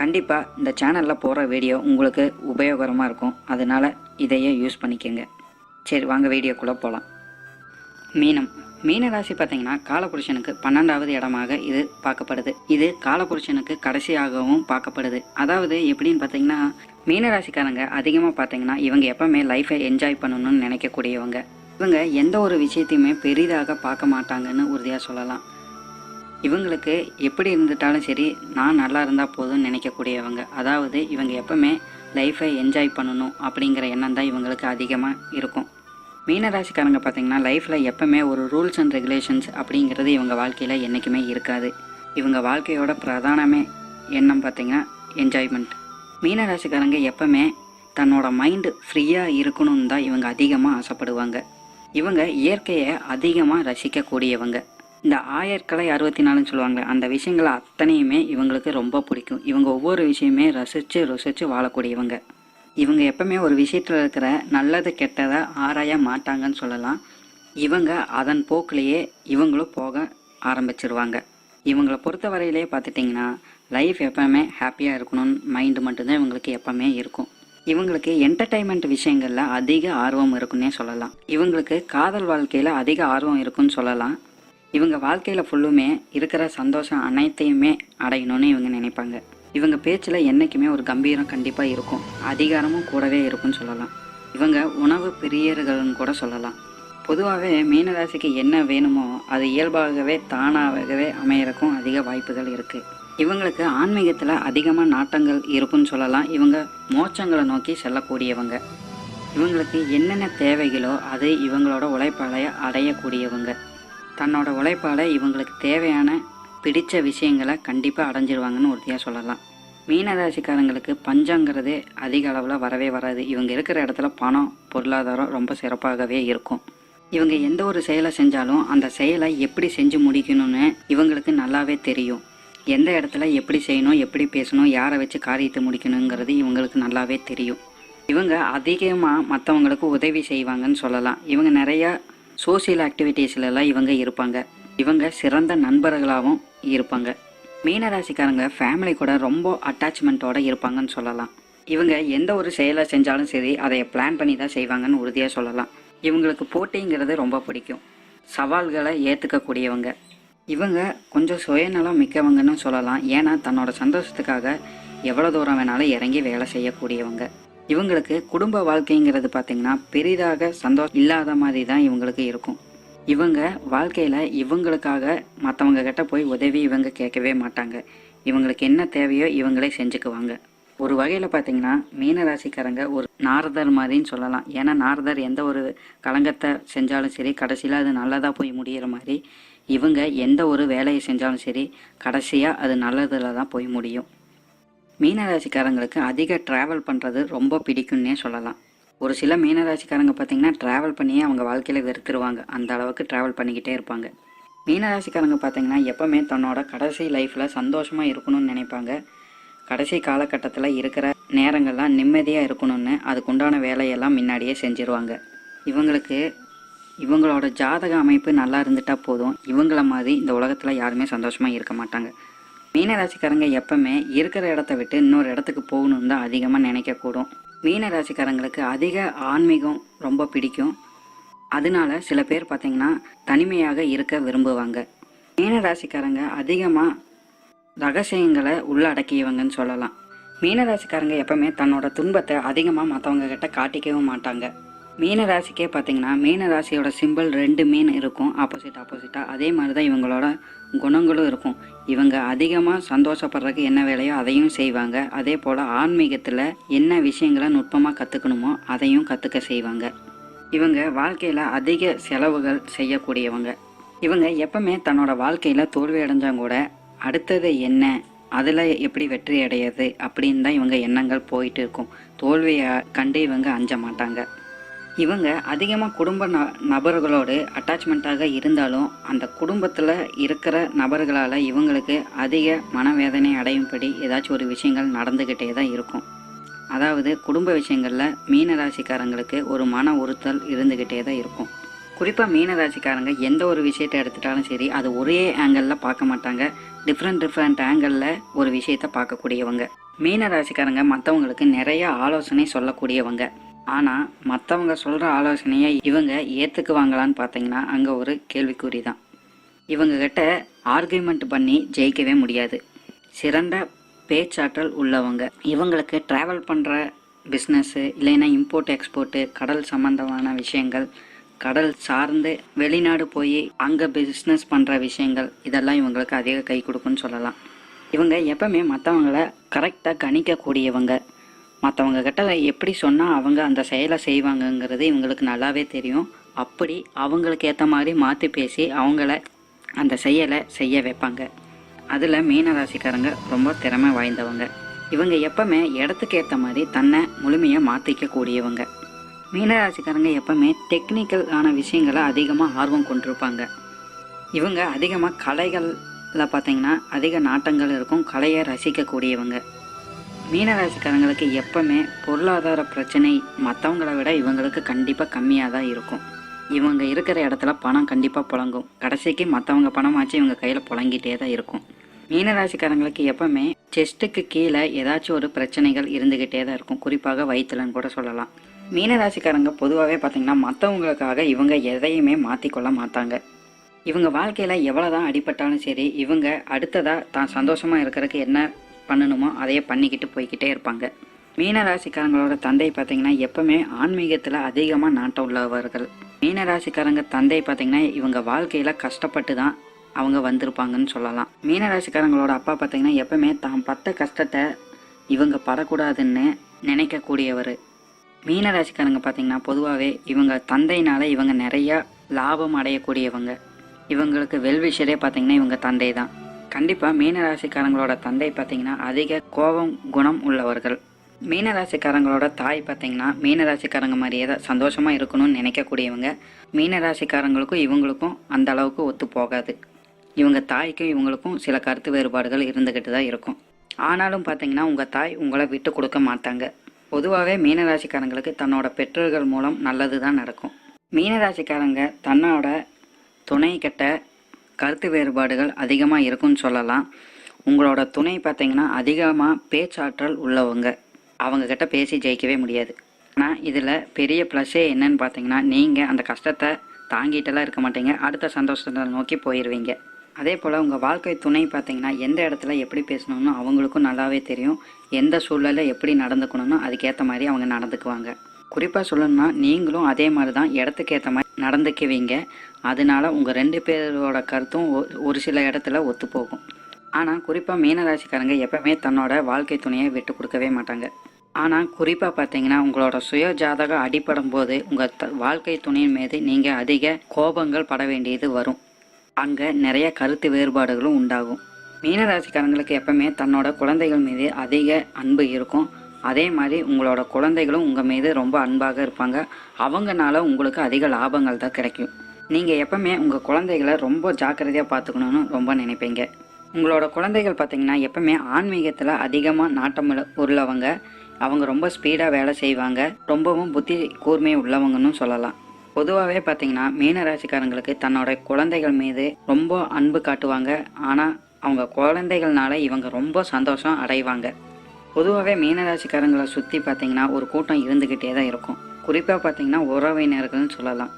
கண்டிப்பாக இந்த சேனலில் போகிற வீடியோ உங்களுக்கு உபயோகரமாக இருக்கும். அதனால் இதையே யூஸ் பண்ணிக்கோங்க. சரி வாங்க வீடியோக்குள்ளே போகலாம் மீனம். மீன ராசி பார்த்தீங்கன்னா காலபுருஷனுக்கு பன்னெண்டாவது இடமாக இது பார்க்கப்படுது. இது காலபுருஷனுக்கு கடைசியாகவும் பார்க்கப்படுது. அதாவது எப்படின்னு பார்த்தீங்கன்னா மீன ராசிக்காரங்க அதிகமாக பார்த்தீங்கன்னா இவங்க எப்பவுமே லைஃப்பை என்ஜாய் பண்ணணும்னு நினைக்கக்கூடியவங்க. இவங்க எந்த ஒரு விஷயத்தையுமே பெரிதாக பார்க்க மாட்டாங்கன்னு உறுதியாக சொல்லலாம். இவங்களுக்கு எப்படி இருந்துட்டாலும் சரி நான் நல்லா இருந்தால் போதும்னு நினைக்கக்கூடியவங்க. அதாவது இவங்க எப்பவுமே லைஃப்பை என்ஜாய் பண்ணணும் அப்படிங்கிற எண்ணம் தான் இவங்களுக்கு அதிகமாக இருக்கும். மீனராசிக்காரங்க பார்த்தீங்கன்னா லைஃப்பில் எப்பவுமே ஒரு ரூல்ஸ் அண்ட் ரெகுலேஷன்ஸ் அப்படிங்கிறது இவங்க வாழ்க்கையில் என்றைக்குமே இருக்காது. இவங்க வாழ்க்கையோட பிரதானமே எண்ணம் பார்த்தீங்கன்னா என்ஜாய்மெண்ட் மீனராசிக்காரங்க எப்பவுமே தன்னோட மைண்டு ஃப்ரீயாக இருக்கணும்னு தான் இவங்க அதிகமாக ஆசைப்படுவாங்க. இவங்க இயற்கையை அதிகமாக ரசிக்கக்கூடியவங்க. இந்த ஆயர்கலை அறுபத்தி நாலுன்னு சொல்லுவாங்களே அந்த விஷயங்களை அத்தனையுமே இவங்களுக்கு ரொம்ப பிடிக்கும். இவங்க ஒவ்வொரு விஷயமே ரசித்து ருசித்து வாழக்கூடியவங்க. இவங்க எப்பவுமே ஒரு விஷயத்தில் இருக்கிற நல்லது கெட்டதை ஆராய மாட்டாங்கன்னு சொல்லலாம். இவங்க அதன் போக்கிலேயே இவங்களும் போக ஆரம்பிச்சிருவாங்க. இவங்களை பொறுத்த வரையிலே பார்த்துட்டிங்கன்னா லைஃப் எப்பவுமே ஹாப்பியாக இருக்கணும்னு மைண்டு மட்டும்தான் இவங்களுக்கு எப்பவுமே இருக்கும். இவங்களுக்கு என்டர்டைன்மெண்ட் விஷயங்களில் அதிக ஆர்வம் இருக்குன்னே சொல்லலாம். இவங்களுக்கு காதல் வாழ்க்கையில் அதிக ஆர்வம் இருக்குன்னு சொல்லலாம். இவங்க வாழ்க்கையில் ஃபுல்லுமே இருக்கிற சந்தோஷம் அனைத்தையுமே அடையணும்னு இவங்க நினைப்பாங்க. இவங்க பேச்சில் என்றைக்குமே ஒரு கம்பீரம் கண்டிப்பாக இருக்கும். அதிகாரமும் கூடவே இருக்கும்னு சொல்லலாம். இவங்க உணவு பிரியர்கள்னு கூட சொல்லலாம். பொதுவாகவே மீனராசிக்கு என்ன வேணுமோ அது இயல்பாகவே தானாகவே அமையறக்கும் அதிக வாய்ப்புகள் இருக்குது இவங்களுக்கு ஆன்மீகத்தில் அதிகமாக நாட்டங்கள் இருக்குன்னு சொல்லலாம். இவங்க மோட்சங்களை நோக்கி செல்லக்கூடியவங்க. இவங்களுக்கு என்னென்ன தேவைகளோ அது இவங்களோட உழைப்பாளைய அடையக்கூடியவங்க. தன்னோட உழைப்பால் இவங்களுக்கு தேவையான பிடித்த விஷயங்களை கண்டிப்பாக அடைஞ்சிருவாங்கன்னு உறுதியாக சொல்லலாம். மீனராசிக்காரங்களுக்கு பஞ்சங்கிறது அதிக அளவில் வரவே வராது. இவங்க இருக்கிற இடத்துல பணம் பொருளாதாரம் ரொம்ப சிறப்பாகவே இருக்கும். இவங்க எந்த ஒரு செயலை செஞ்சாலும் அந்த செயலை எப்படி செஞ்சு முடிக்கணும்னு இவங்களுக்கு நல்லாவே தெரியும். எந்த இடத்துல எப்படி செய்யணும் எப்படி பேசணும் யாரை வச்சு காரியத்தை முடிக்கணுங்கிறது இவங்களுக்கு நல்லாவே தெரியும். இவங்க அதிகமாக மற்றவங்களுக்கு உதவி செய்வாங்கன்னு சொல்லலாம். இவங்க நிறையா சோசியல் ஆக்டிவிட்டீஸ்லலாம் இவங்க இருப்பாங்க. இவங்க சிறந்த நண்பர்களாகவும் இருப்பாங்க. மீனராசிக்காரங்க ஃபேமிலி கூட ரொம்ப அட்டாச்மெண்ட்டோட இருப்பாங்கன்னு சொல்லலாம். இவங்க எந்த ஒரு செயலை செஞ்சாலும் சரி அதை பிளான் பண்ணி தான் செய்வாங்கன்னு உறுதியாக சொல்லலாம். இவங்களுக்கு போட்டிங்கிறது ரொம்ப பிடிக்கும். சவால்களை ஏற்றுக்கக்கூடியவங்க இவங்க கொஞ்சம் சுயநலம் மிக்கவங்கன்னு சொல்லலாம். ஏன்னா தன்னோட சந்தோஷத்துக்காக எவ்வளோ தூரம் வேணாலும் இறங்கி வேலை செய்யக்கூடியவங்க. இவங்களுக்கு குடும்ப வாழ்க்கைங்கிறது பார்த்திங்கன்னா பெரிதாக சந்தோஷம் இல்லாத மாதிரி தான் இவங்களுக்கு இருக்கும். இவங்க வாழ்க்கையில் இவங்களுக்காக மற்றவங்க கிட்ட போய் உதவி இவங்க கேட்கவே மாட்டாங்க. இவங்களுக்கு என்ன தேவையோ இவங்களே செஞ்சுக்குவாங்க. ஒரு வகையில் பார்த்தீங்கன்னா மீன ராசிக்காரங்க ஒரு நாரதர் மாதிரின்னு சொல்லலாம். ஏன்னா நாரதர் எந்த ஒரு களங்கத்தை செஞ்சாலும் சரி கடைசியில் அது நல்லதாக போய் முடியிற மாதிரி இவங்க எந்த ஒரு வேலையை செஞ்சாலும் சரி கடைசியாக அது நல்லதில் தான் போய் முடியும். மீனராசிக்காரங்களுக்கு அதிக ட்ராவல் பண்ணுறது ரொம்ப பிடிக்கும்னே சொல்லலாம். ஒரு சில மீனராசிக்காரங்க பார்த்திங்கன்னா ட்ராவல் பண்ணியே அவங்க வாழ்க்கையில் வெறுத்துருவாங்க. அந்த அளவுக்கு ட்ராவல் பண்ணிக்கிட்டே இருப்பாங்க. மீனராசிக்காரங்க பார்த்திங்கன்னா எப்போவுமே தன்னோட கடைசி லைஃப்பில் சந்தோஷமாக இருக்கணும்னு நினைப்பாங்க. கடைசி காலகட்டத்தில் இருக்கிற நேரங்கள்லாம் நிம்மதியாக இருக்கணும்னு அதுக்குண்டான வேலையெல்லாம் முன்னாடியே செஞ்சுருவாங்க. இவங்களுக்கு இவங்களோட ஜாதக அமைப்பு நல்லா இருந்துட்டால் போதும். இவங்கள மாதிரி இந்த உலகத்தில் யாருமே சந்தோஷமாக இருக்க மாட்டாங்க. மீனராசிக்காரங்க எப்பவுமே இருக்கிற இடத்த விட்டு இன்னொரு இடத்துக்கு போகணுன்னு தான் அதிகமாக நினைக்கக்கூடும். மீனராசிக்காரங்களுக்கு அதிக ஆன்மீகம் ரொம்ப பிடிக்கும். அதனால சில பேர் பார்த்தீங்கன்னா தனிமையாக இருக்க விரும்புவாங்க. மீனராசிக்காரங்க அதிகமாக ரகசியங்களை உள்ளடக்கியவங்கன்னு சொல்லலாம். மீனராசிக்காரங்க எப்பவுமே தன்னோட துன்பத்தை அதிகமாக மற்றவங்க கிட்ட காட்டிக்கவும் மாட்டாங்க. மீனராசிக்கே பார்த்தீங்கன்னா மீனராசியோட சிம்பிள் ரெண்டு மீன் இருக்கும். ஆப்போசிட் ஆப்போசிட்டாக அதே மாதிரி தான் இவங்களோட குணங்களும் இருக்கும். இவங்க அதிகமாக சந்தோஷப்படுறதுக்கு என்ன வேலையோ அதையும் செய்வாங்க. அதே போல் ஆன்மீகத்தில் என்ன விஷயங்களை நுட்பமாக கற்றுக்கணுமோ அதையும் கற்றுக்க செய்வாங்க. இவங்க வாழ்க்கையில் அதிக செலவுகள் செய்யக்கூடியவங்க. இவங்க எப்பவுமே தன்னோட வாழ்க்கையில் தோல்வி அடைஞ்சாங்க கூட அடுத்தது என்ன? அதில் எப்படி வெற்றி அடையிறது? அப்படின்னு தான் இவங்க எண்ணங்கள் போயிட்டு இருக்கும். தோல்வியை கண்டு இவங்க அஞ்ச மாட்டாங்க. இவங்க அதிகமாக குடும்ப ந நபர்களோடு அட்டாச்மெண்ட்டாக இருந்தாலும் அந்த குடும்பத்தில் இருக்கிற நபர்களால் இவங்களுக்கு அதிக மனவேதனை அடையும்படி ஏதாச்சும் ஒரு விஷயங்கள் நடந்துக்கிட்டே தான் இருக்கும். அதாவது குடும்ப விஷயங்களில் மீனராசிக்காரங்களுக்கு ஒரு மன உறுத்தல் இருந்துக்கிட்டே தான் இருக்கும். குறிப்பாக மீனராசிக்காரங்க எந்த ஒரு விஷயத்தை எடுத்துட்டாலும் சரி அது ஒரே ஆங்கிளில் பார்க்க மாட்டாங்க. டிஃப்ரெண்ட் டிஃப்ரெண்ட் ஆங்கிளில் ஒரு விஷயத்தை பார்க்கக்கூடியவங்க. மீனராசிக்காரங்க மற்றவங்களுக்கு நிறைய ஆலோசனை சொல்லக்கூடியவங்க. ஆனால் மற்றவங்க சொல்கிற ஆலோசனையை இவங்க ஏற்றுக்குவாங்களான்னு பார்த்தீங்கன்னா அங்கே ஒரு கேள்விக்குறி தான் இவங்கக்கிட்ட ஆர்கியூமெண்ட் பண்ணி ஜெயிக்கவே முடியாது. சிறந்த பேச்சாற்றல் உள்ளவங்க. இவங்களுக்கு ட்ராவல் பண்ணுற பிஸ்னஸ்ஸு இல்லைன்னா இம்போர்ட் எக்ஸ்போர்ட்டு கடல் சம்மந்தமான விஷயங்கள் கடல் சார்ந்து வெளிநாடு போய் அங்கே பிஸ்னஸ் பண்ணுற விஷயங்கள் இதெல்லாம் இவங்களுக்கு அதிக கை கொடுக்குன்னு சொல்லலாம். இவங்க எப்பவுமே மற்றவங்கள கரெக்டாக கணிக்கக்கூடியவங்க. மற்றவங்க கிட்ட எப்படி சொன்னால் அவங்க அந்த செயலை செய்வாங்கங்கிறது இவங்களுக்கு நல்லாவே தெரியும். அப்படி அவங்களுக்கு ஏற்ற மாதிரி மாற்றி பேசி அவங்கள அந்த செயலை செய்ய வைப்பாங்க. அதில் மீனராசிக்காரங்க ரொம்ப திறமை வாய்ந்தவங்க. இவங்க எப்பவுமே இடத்துக்கு ஏற்ற மாதிரி தன்னை முழுமையாக மாற்றிக்க கூடியவங்க மீனராசிக்காரங்க எப்பவுமே டெக்னிக்கல் ஆன விஷயங்களை அதிகமாக ஆர்வம் கொண்டிருப்பாங்க. இவங்க அதிகமாக கலைகளில் பார்த்தீங்கன்னா அதிக நாட்டங்கள் இருக்கும். கலையை ரசிக்கக்கூடியவங்க. மீனராசிக்காரங்களுக்கு எப்பவுமே பொருளாதார பிரச்சனை மற்றவங்கள விட இவங்களுக்கு கண்டிப்பாக கம்மியாக தான் இருக்கும். இவங்க இருக்கிற இடத்துல பணம் கண்டிப்பாக புழங்கும். கடைசிக்கு மற்றவங்க பணமாச்சு இவங்க கையில் புழங்கிட்டே தான் இருக்கும். மீனராசிக்காரங்களுக்கு எப்பவுமே செஸ்ட்டுக்கு கீழே ஏதாச்சும் ஒரு பிரச்சனைகள் இருந்துக்கிட்டே தான் இருக்கும். குறிப்பாக வயிற்றுலன்னு கூட சொல்லலாம். மீனராசிக்காரங்க பொதுவாகவே பார்த்தீங்கன்னா மற்றவங்களுக்காக இவங்க எதையுமே மாற்றிக்கொள்ள மாட்டாங்க. இவங்க வாழ்க்கையில் எவ்வளோ தான் அடிபட்டாலும் சரி இவங்க அடுத்ததாக தான் சந்தோஷமாக இருக்கிறதுக்கு என்ன பண்ணணுமோ அதையே பண்ணிக்கிட்டு போய்கிட்டே இருப்பாங்க. மீனராசிக்காரங்களோட தந்தை பார்த்தீங்கன்னா எப்பவுமே ஆன்மீகத்தில் அதிகமாக நாட்டம் உள்ளவர்கள். மீனராசிக்காரங்க தந்தை பார்த்தீங்கன்னா இவங்க வாழ்க்கையில் கஷ்டப்பட்டு தான் அவங்க வந்திருப்பாங்கன்னு சொல்லலாம். மீனராசிக்காரங்களோட அப்பா பார்த்தீங்கன்னா எப்பவுமே தான் பட்ட கஷ்டத்தை இவங்க படக்கூடாதுன்னு நினைக்கக்கூடியவர். மீனராசிக்காரங்க பார்த்தீங்கன்னா பொதுவாகவே இவங்க தந்தையினால இவங்க நிறைய லாபம் அடையக்கூடியவங்க. இவங்களுக்கு வெல்விஷரே பார்த்தீங்கன்னா இவங்க தந்தை தான் கண்டிப்பாக மீனராசிக்காரங்களோட தந்தை பார்த்தீங்கன்னா அதிக கோபம் குணம் உள்ளவர்கள். மீனராசிக்காரங்களோட தாய் பார்த்தீங்கன்னா மீனராசிக்காரங்க மாதிரியே தான் சந்தோஷமாக இருக்கணும்னு நினைக்கக்கூடியவங்க. மீனராசிக்காரங்களுக்கும் இவங்களுக்கும் அந்த அளவுக்கு ஒத்து போகாது. இவங்க தாய்க்கும் இவங்களுக்கும் சில கருத்து வேறுபாடுகள் இருந்துக்கிட்டு தான் இருக்கும். ஆனாலும் பார்த்தீங்கன்னா உங்கள் தாய் உங்களை விட்டு கொடுக்க மாட்டாங்க. பொதுவாகவே மீனராசிக்காரங்களுக்கு தன்னோட பெற்றோர்கள் மூலம் நல்லது தான் நடக்கும். மீனராசிக்காரங்க தன்னோட துணை கிட்ட கருத்து வேறுபாடுகள் அதிகமாக இருக்குன்னு சொல்லலாம். உங்களோட துணை பார்த்தீங்கன்னா அதிகமாக பேச்சாற்றல் உள்ளவங்க. அவங்கக்கிட்ட பேசி ஜெயிக்கவே முடியாது. ஆனால் இதில் பெரிய ப்ளஸ்ஸே என்னன்னு பார்த்தீங்கன்னா நீங்கள் அந்த கஷ்டத்தை தாங்கிட்டெல்லாம் இருக்க மாட்டீங்க. அடுத்த சந்தோஷத்தை நோக்கி போயிடுவீங்க அதே போல் உங்கள் வாழ்க்கை துணை பார்த்தீங்கன்னா எந்த இடத்துல எப்படி பேசணும்னு அவங்களுக்கும் நல்லாவே தெரியும். எந்த சூழலில் எப்படி நடந்துக்கணும்னு அதுக்கேற்ற மாதிரி அவங்க நடந்துக்குவாங்க. குறிப்பாக சொல்லணும்னா நீங்களும் அதே மாதிரி தான் இடத்துக்கு ஏற்ற மாதிரி நடந்துக்குவீங்க. அதனால உங்கள் ரெண்டு பேரோட கருத்தும் ஒரு சில இடத்துல ஒத்து போகும் ஆனால் குறிப்பாக மீனராசிக்காரங்க எப்பவுமே தன்னோட வாழ்க்கை துணையை விட்டு கொடுக்கவே மாட்டாங்க. ஆனால் குறிப்பாக பார்த்தீங்கன்னா உங்களோட சுய ஜாதகம் அடிப்படும் போது உங்கள் த வாழ்க்கை துணையின் மீது நீங்கள் அதிக கோபங்கள் பட வேண்டியது வரும். அங்கே நிறைய கருத்து வேறுபாடுகளும் உண்டாகும். மீனராசிக்காரங்களுக்கு எப்பவுமே தன்னோட குழந்தைகள் மீது அதிக அன்பு இருக்கும். அதே மாதிரி உங்களோட குழந்தைகளும் உங்கள் மீது ரொம்ப அன்பாக இருப்பாங்க. அவங்கனால உங்களுக்கு அதிக லாபங்கள் தான் கிடைக்கும். நீங்கள் எப்பவுமே உங்கள் குழந்தைகளை ரொம்ப ஜாக்கிரதையாக பார்த்துக்கணும்னு ரொம்ப நினைப்பீங்க. உங்களோட குழந்தைகள் பார்த்தீங்கன்னா எப்பவுமே ஆன்மீகத்தில் அதிகமாக நாட்டம் உள்ளவங்க. அவங்க ரொம்ப ஸ்பீடாக வேலை செய்வாங்க. ரொம்பவும் புத்தி கூர்மை உள்ளவங்கன்னு சொல்லலாம். பொதுவாகவே பார்த்தீங்கன்னா மீனராசிக்காரங்களுக்கு தன்னோட குழந்தைகள் மீது ரொம்ப அன்பு காட்டுவாங்க. ஆனால் அவங்க குழந்தைகள்னால இவங்க ரொம்ப சந்தோஷம் அடைவாங்க. பொதுவாகவே மீனராசிக்காரங்களை சுற்றி பார்த்தீங்கன்னா ஒரு கூட்டம் இருந்துக்கிட்டே தான் இருக்கும். குறிப்பாக பார்த்தீங்கன்னா உறவினர்கள்னு சொல்லலாம்.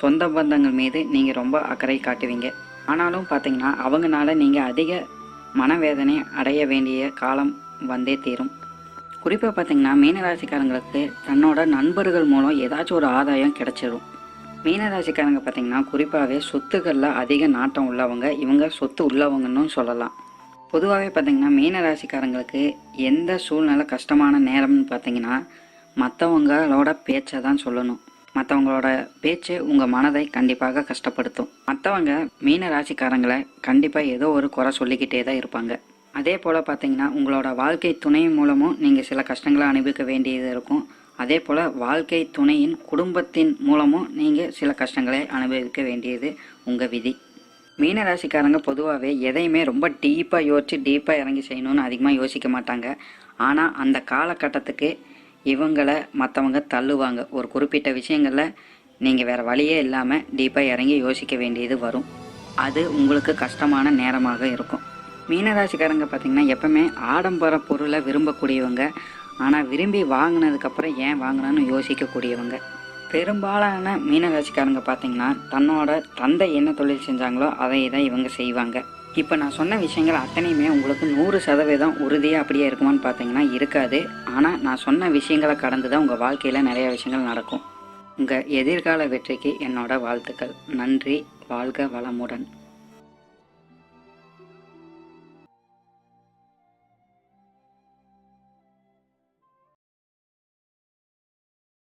சொந்த பந்தங்கள் மீது நீங்கள் ரொம்ப அக்கறை காட்டுவீங்க. ஆனாலும் பார்த்தீங்கன்னா அவங்கனால நீங்கள் அதிக மனவேதனை அடைய வேண்டிய காலம் வந்தே தீரும். குறிப்பாக பார்த்தீங்கன்னா மீனராசிக்காரங்களுக்கு தன்னோட நண்பர்கள் மூலம் ஏதாச்சும் ஒரு ஆதாயம் கிடைச்சிடும் மீனராசிக்காரங்க பார்த்தீங்கன்னா குறிப்பாகவே சொத்துக்களில் அதிக நாட்டம் உள்ளவங்க இவங்க சொத்து உள்ளவங்கன்னு சொல்லலாம். பொதுவாகவே பார்த்தீங்கன்னா மீனராசிக்காரங்களுக்கு எந்த சூழ்நிலை கஷ்டமான நேரம்னு பார்த்தீங்கன்னா மற்றவங்களோட பேச்சை தான் சொல்லணும். மற்றவங்களோட பேச்சு உங்கள் மனதை கண்டிப்பாக கஷ்டப்படுத்தும். மற்றவங்க மீன ராசிக்காரங்களை கண்டிப்பாக ஏதோ ஒரு குறை சொல்லிக்கிட்டே தான் இருப்பாங்க. அதே போல் பார்த்தீங்கன்னா உங்களோட வாழ்க்கை துணை மூலமும் நீங்கள் சில கஷ்டங்களை அனுபவிக்க வேண்டியது இருக்கும். அதே போல் வாழ்க்கை துணையின் குடும்பத்தின் மூலமும் நீங்கள் சில கஷ்டங்களை அனுபவிக்க வேண்டியது உங்கள் விதி. மீனராசிக்காரங்க பொதுவாகவே எதையுமே ரொம்ப டீப்பாக யோசிச்சு டீப்பாக இறங்கி செய்யணும்னு அதிகமாக யோசிக்க மாட்டாங்க. ஆனால் அந்த காலகட்டத்துக்கு இவங்களை மற்றவங்க தள்ளுவாங்க. ஒரு குறிப்பிட்ட விஷயங்களில் நீங்கள் வேறு வழியே இல்லாமல் டீப்பாக இறங்கி யோசிக்க வேண்டியது வரும். அது உங்களுக்கு கஷ்டமான நேரமாக இருக்கும். மீனராசிக்காரங்க பார்த்திங்கன்னா எப்பவுமே ஆடம்பர பொருளை விரும்பக்கூடியவங்க. ஆனால் விரும்பி வாங்கினதுக்கப்புறம் ஏன் வாங்கினான்னு யோசிக்கக்கூடியவங்க. பெரும்பாலான மீனராசிக்காரங்க பார்த்தீங்கன்னா தன்னோட தந்தை என்ன தொழில் செஞ்சாங்களோ அதை தான் இவங்க செய்வாங்க. இப்போ நான் சொன்ன விஷயங்கள் அத்தனையுமே உங்களுக்கு நூறு சதவீதம் உறுதியாக அப்படியே இருக்குமான்னு பார்த்தீங்கன்னா இருக்காது. ஆனால் நான் சொன்ன விஷயங்களை கடந்து தான் உங்கள் வாழ்க்கையில் நிறைய விஷயங்கள் நடக்கும். உங்கள் எதிர்கால வெற்றிக்கு என்னோட வாழ்த்துக்கள். நன்றி. வாழ்க வளமுடன்.